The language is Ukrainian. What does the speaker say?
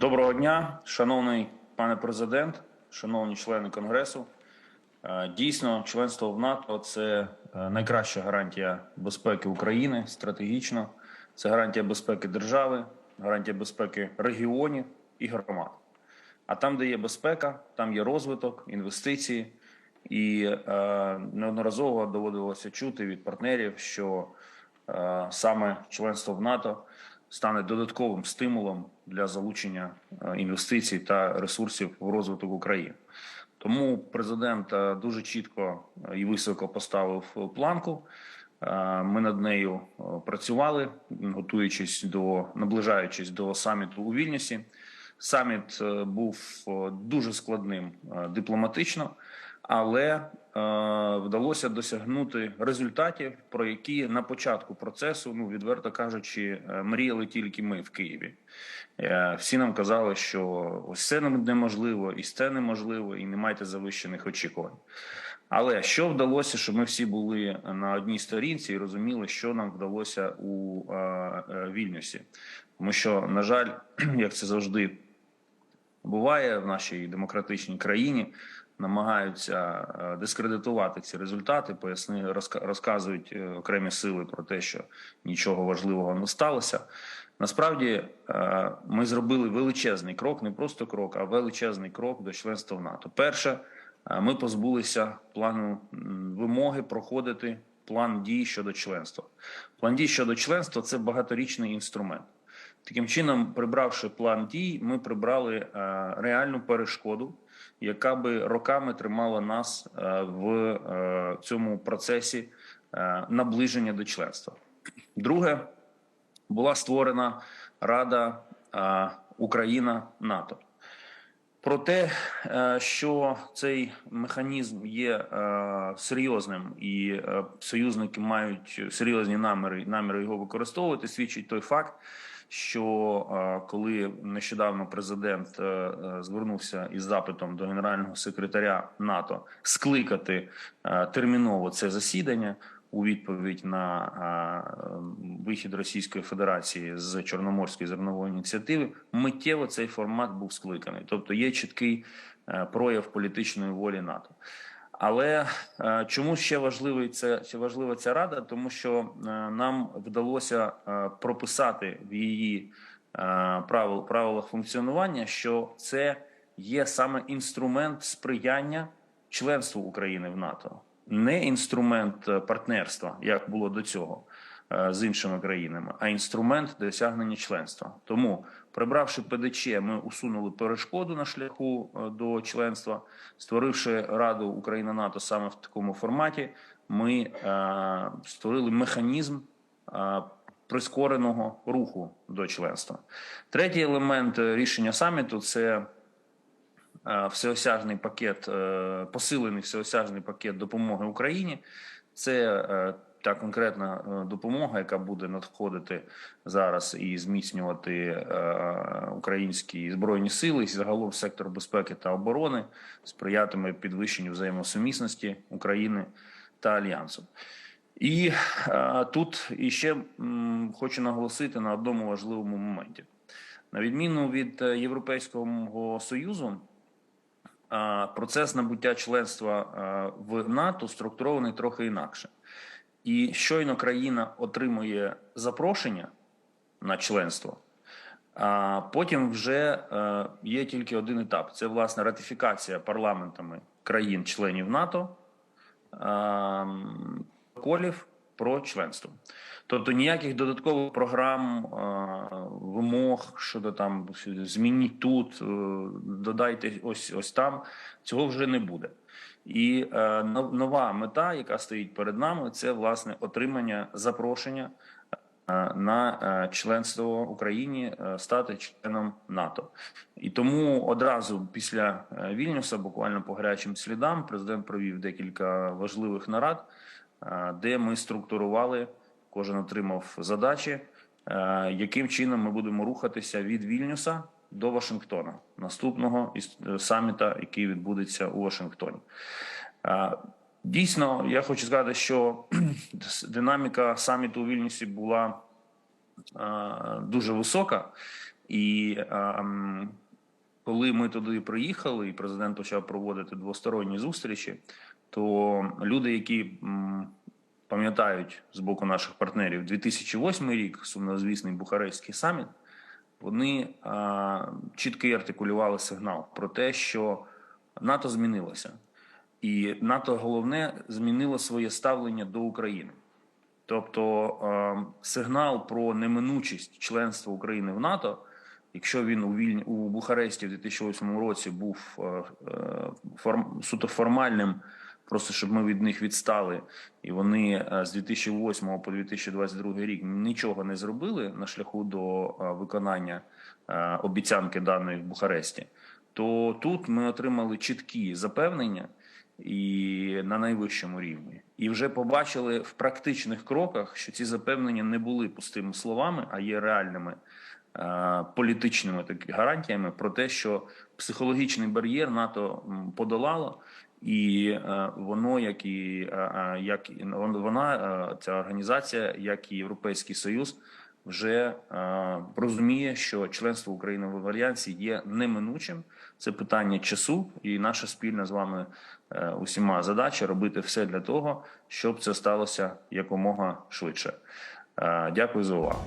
Доброго дня, шановний пане президент, шановні члени конгресу. Е, Дійсно, членство в НАТО це е, найкраща гарантія безпеки України стратегічно. Це гарантія безпеки держави, гарантія безпеки регіонів і громад. А там, де є безпека, там є розвиток, інвестиції. І е, неодноразово доводилося чути від партнерів, що е, саме членство в НАТО стане додатковим стимулом для залучення е, інвестицій та ресурсів в розвиток України. Тому президент е, дуже чітко е, і високо поставив планку. Ми над нею працювали, готуючись до наближаючись до саміту у Вільнюсі. Саміт був дуже складним дипломатично, але е, вдалося досягнути результатів, про які на початку процесу, ну відверто кажучи, е, мріяли тільки ми в Києві. Е, Всі нам казали, що ось це неможливо, і це неможливо, і не майте завищених очікувань. Але що вдалося, щоб ми всі були на одній сторінці і розуміли, що нам вдалося у Вільнюсі, тому що, на жаль, як це завжди буває в нашій демократичній країні, намагаються е, дискредитувати ці результати, поясни розка- розказують е, окремі сили про те, що нічого важливого не сталося. Насправді е, ми зробили величезний крок, не просто крок, а величезний крок до членства в НАТО. Перше, ми позбулися плану вимоги проходити план дій щодо членства. План дій щодо членства це багаторічний інструмент. Таким чином, прибравши план дій, ми прибрали реальну перешкоду, яка би роками тримала нас е, в е, цьому процесі е, наближення до членства. Друге, була створена Рада Україна НАТО. Про те, що цей механізм є серйозним і союзники мають серйозні наміри, наміри його використовувати, свідчить той факт, що е, коли нещодавно президент е, е, звернувся із запитом до генерального секретаря НАТО скликати терміново це засідання у відповідь на вихід Російської Федерації з Чорноморської зернової ініціативи, миттєво цей формат був скликаний. Тобто є чіткий прояв політичної волі НАТО. Але е, чому ще важливий це ще важлива ця рада? Тому що е, нам вдалося е, прописати в її правил правилах функціонування, що це є саме інструмент сприяння членству України в НАТО, не інструмент партнерства, як було до цього з іншими країнами, а інструмент досягнення членства. Тому, прибравши ПДЧ, ми усунули перешкоду на шляху е, до членства, створивши Раду Україна НАТО саме в такому форматі, ми е, створили механізм. е, Прискореного руху до членства. Третій елемент е, рішення саміту це е, всеосяжний пакет, е, посилений всеосяжний пакет допомоги Україні. Це е, та конкретна е, допомога, яка буде надходити зараз і зміцнювати е, українські збройні сили, і загалом сектор безпеки та оборони, сприятиме підвищенню взаємосумісності України та альянсу. І е, тут іще м, хочу наголосити на одному важливому моменті. На відміну від Європейського союзу, процес набуття членства в НАТО структурований трохи інакше. І щойно країна отримує запрошення на членство, а потім вже е, є тільки один етап: це власне ратифікація парламентами країн-членів НАТО ем, протоколів про членство. Тобто ніяких додаткових програм, е, вимог щодо там змініть тут, е, додайте ось ось там. Цього вже не буде. І е, нова мета, яка стоїть перед нами, це власне отримання запрошення на членство Україні стати членом НАТО. І тому одразу після Вільнюса, буквально по гарячим слідам, президент провів декілька важливих нарад, де ми структурували, кожен отримав задачі, е, яким чином ми будемо рухатися від Вільнюса до Вашингтона, наступного е, саміта, який відбудеться у Вашингтоні. Е, Дійсно, я хочу сказати, що динаміка саміту у Вільнюсі була е, дуже висока, І ем, коли ми туди приїхали, і президент почав проводити двосторонні зустрічі, то люди, які пам'ятають з боку наших партнерів 2008 рік, сумнозвісний Бухарестський саміт, вони а, чітко артикулювали сигнал про те, що НАТО змінилося, і НАТО головне змінило своє ставлення до України. Тобто сигнал про неминучість членства України в НАТО, якщо він у Вільні у Бухаресті в 2008 році був суто формальним, просто щоб ми від них відстали, і вони е, з 2008 по 2022 рік нічого не зробили на шляху до е, виконання е, обіцянки даної в Бухаресті, то тут ми отримали чіткі запевнення і на найвищому рівні, і вже побачили в практичних кроках, що ці запевнення не були пустими словами, а є реальними політичними таки гарантіями про те, що психологічний бар'єр НАТО подолало, і е, воно, як і е, е, як вона, ця організація, як і Європейський Союз. Вже розуміє, що членство України в альянсі є неминучим. Це питання часу, і наша спільна з вами усіма задача робити все для того, щоб це сталося якомога швидше. Дякую за увагу.